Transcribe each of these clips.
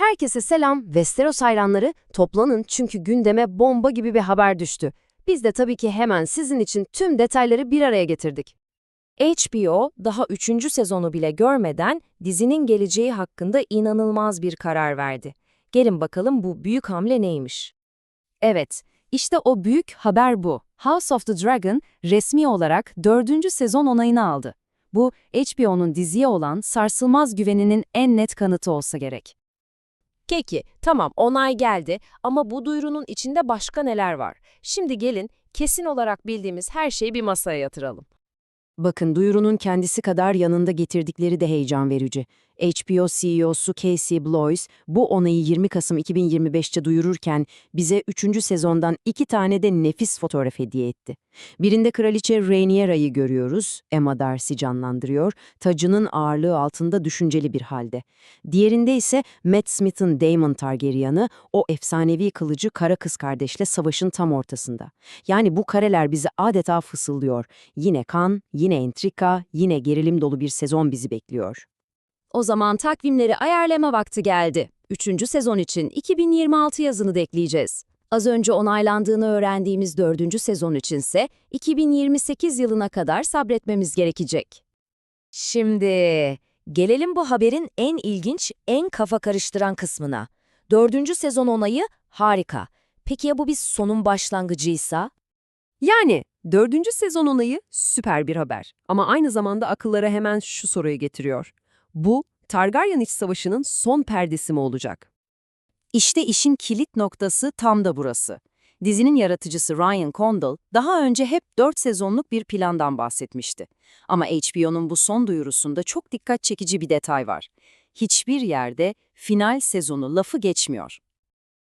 Herkese selam, Westeros hayranları. Toplanın çünkü gündeme bomba gibi bir haber düştü. Biz de tabii ki hemen sizin için tüm detayları bir araya getirdik. HBO daha 3. sezonu bile görmeden dizinin geleceği hakkında inanılmaz bir karar verdi. Gelin bakalım bu büyük hamle neymiş? Evet, işte o büyük haber bu. House of the Dragon resmi olarak 4. sezon onayını aldı. Bu HBO'nun diziye olan sarsılmaz güveninin en net kanıtı olsa gerek. Peki, tamam onay geldi ama bu duyurunun içinde başka neler var? Şimdi gelin kesin olarak bildiğimiz her şeyi bir masaya yatıralım. Bakın duyurunun kendisi kadar yanında getirdikleri de heyecan verici. HBO CEO'su Casey Bloys bu onayı 20 Kasım 2025'te duyururken bize 3. sezondan iki tane de nefis fotoğraf hediye etti. Birinde kraliçe Rhaenyra'yı görüyoruz, Emma Darcy canlandırıyor, tacının ağırlığı altında düşünceli bir halde. Diğerinde ise Matt Smith'in Daemon Targaryen'ı o efsanevi kılıcı kara kız kardeşle savaşın tam ortasında. Yani bu kareler bizi adeta fısıldıyor. Yine kan, yine entrika, yine gerilim dolu bir sezon bizi bekliyor. O zaman takvimleri ayarlama vakti geldi. Üçüncü sezon için 2026 yazını da ekleyeceğiz. Az önce onaylandığını öğrendiğimiz dördüncü sezon içinse 2028 yılına kadar sabretmemiz gerekecek. Şimdi gelelim bu haberin en ilginç, en kafa karıştıran kısmına. Dördüncü sezon onayı harika. Peki ya bu bir sonun başlangıcıysa? Yani dördüncü sezon onayı süper bir haber. Ama aynı zamanda akıllara hemen şu soruyu getiriyor. Bu Targaryen iç savaşının son perdesi mi olacak? İşte işin kilit noktası tam da burası. Dizinin yaratıcısı Ryan Condal daha önce hep 4 sezonluk bir plandan bahsetmişti. Ama HBO'nun bu son duyurusunda çok dikkat çekici bir detay var. Hiçbir yerde final sezonu lafı geçmiyor.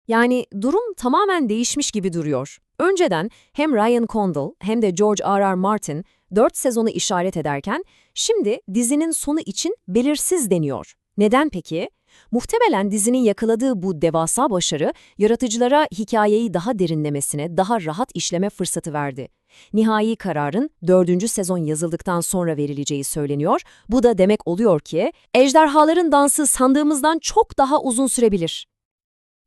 Yani durum tamamen değişmiş gibi duruyor. Önceden hem Ryan Condal hem de George R. R. Martin 4 sezonu işaret ederken şimdi dizinin sonu için belirsiz deniyor. Neden peki? Muhtemelen dizinin yakaladığı bu devasa başarı yaratıcılara hikayeyi daha derinlemesine, daha rahat işleme fırsatı verdi. Nihai kararın dördüncü sezon yazıldıktan sonra verileceği söyleniyor. Bu da demek oluyor ki ejderhaların dansı sandığımızdan çok daha uzun sürebilir.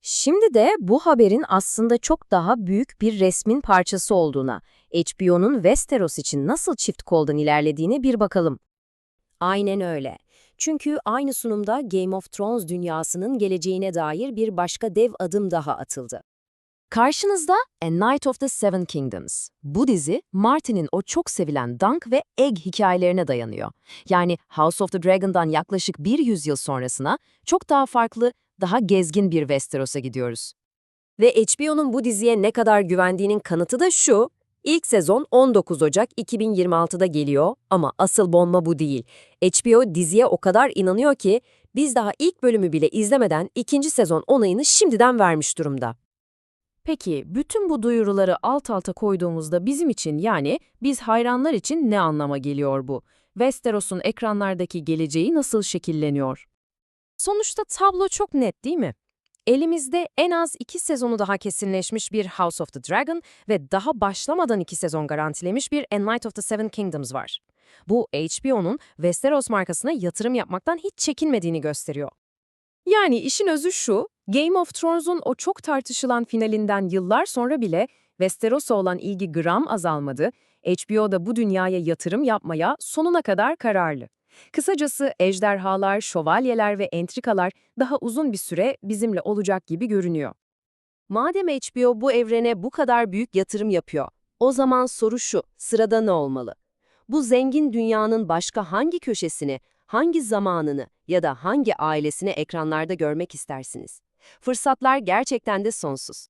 Şimdi de bu haberin aslında çok daha büyük bir resmin parçası olduğuna, HBO'nun Westeros için nasıl çift koldan ilerlediğine bir bakalım. Aynen öyle. Çünkü aynı sunumda Game of Thrones dünyasının geleceğine dair bir başka dev adım daha atıldı. Karşınızda A Night of the Seven Kingdoms. Bu dizi, Martin'in o çok sevilen Dunk ve Egg hikayelerine dayanıyor. Yani House of the Dragon'dan yaklaşık bir yüzyıl sonrasına çok daha farklı, daha gezgin bir Westeros'a gidiyoruz. Ve HBO'nun bu diziye ne kadar güvendiğinin kanıtı da şu, İlk sezon 19 Ocak 2026'da geliyor ama asıl bomba bu değil. HBO diziye o kadar inanıyor ki biz daha ilk bölümü bile izlemeden ikinci sezon onayını şimdiden vermiş durumda. Peki bütün bu duyuruları alt alta koyduğumuzda bizim için yani biz hayranlar için ne anlama geliyor bu? Westeros'un ekranlardaki geleceği nasıl şekilleniyor? Sonuçta tablo çok net değil mi? Elimizde en az iki sezonu daha kesinleşmiş bir House of the Dragon ve daha başlamadan iki sezon garantilemiş bir A Night of the Seven Kingdoms var. Bu HBO'nun Westeros markasına yatırım yapmaktan hiç çekinmediğini gösteriyor. Yani işin özü şu, Game of Thrones'un o çok tartışılan finalinden yıllar sonra bile Westeros'a olan ilgi gram azalmadı, HBO da bu dünyaya yatırım yapmaya sonuna kadar kararlı. Kısacası ejderhalar, şövalyeler ve entrikalar daha uzun bir süre bizimle olacak gibi görünüyor. Madem HBO bu evrene bu kadar büyük yatırım yapıyor, o zaman soru şu, sırada ne olmalı? Bu zengin dünyanın başka hangi köşesini, hangi zamanını ya da hangi ailesini ekranlarda görmek istersiniz? Fırsatlar gerçekten de sonsuz.